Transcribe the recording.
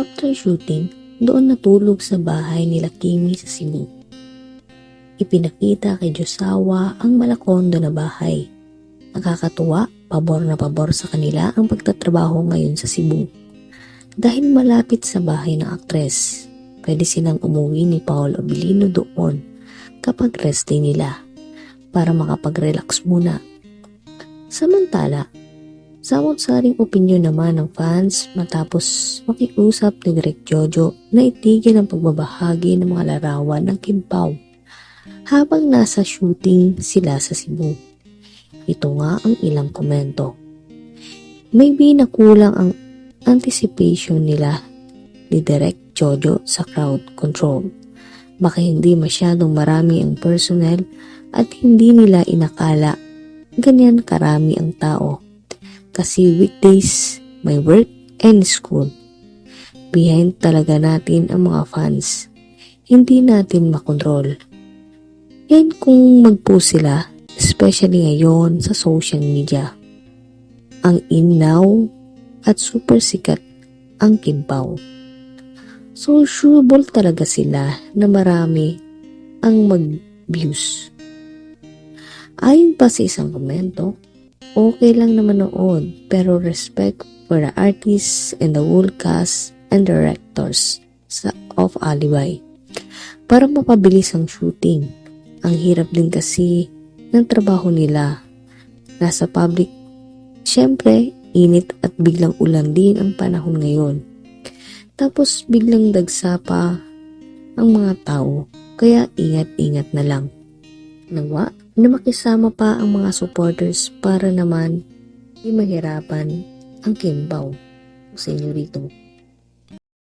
After shooting, doon natulog sa bahay nila Kimi sa Cebu. Ipinakita kay Josawa ang malakondo na bahay. Nakakatuwa, pabor na pabor sa kanila ang pagtatrabaho ngayon sa Cebu. Dahil malapit sa bahay ng aktres, pwede silang umuwi ni Paul Abilino doon kapag rest nila para makapag-relax muna. Samantala, samot-saring opinyon naman ng fans matapos makiusap ni Direk Jojo na itigil ang pagbabahagi ng mga larawan ng Kim Pao habang nasa shooting sila sa Cebu. Ito nga ang ilang komento. Maybe nakulang ang anticipation nila ni Direk Jojo sa crowd control. Baka hindi masyadong marami ang personnel at hindi nila inakala ganyan karami ang tao. Kasi weekdays, may work and school. Behind talaga natin ang mga fans. Hindi natin makontrol. Yan kung mag-post sila, especially ngayon sa social media. Ang in now at super sikat ang Kimpaw. Sociable talaga sila na marami ang mag-views. Ayon pa sa isang komento, okay lang naman noon pero respect for the artists and the whole cast and directors sa of Alibi para mapabilis ang shooting. Ang hirap din kasi ng trabaho nila. Nasa public, syempre, init at biglang ulan din ang panahon ngayon. Tapos biglang dagsa pa ang mga tao, kaya ingat-ingat na lang. Nawa na makisama pa ang mga supporters para naman di mahirapan ang Kimbaw, senyorito.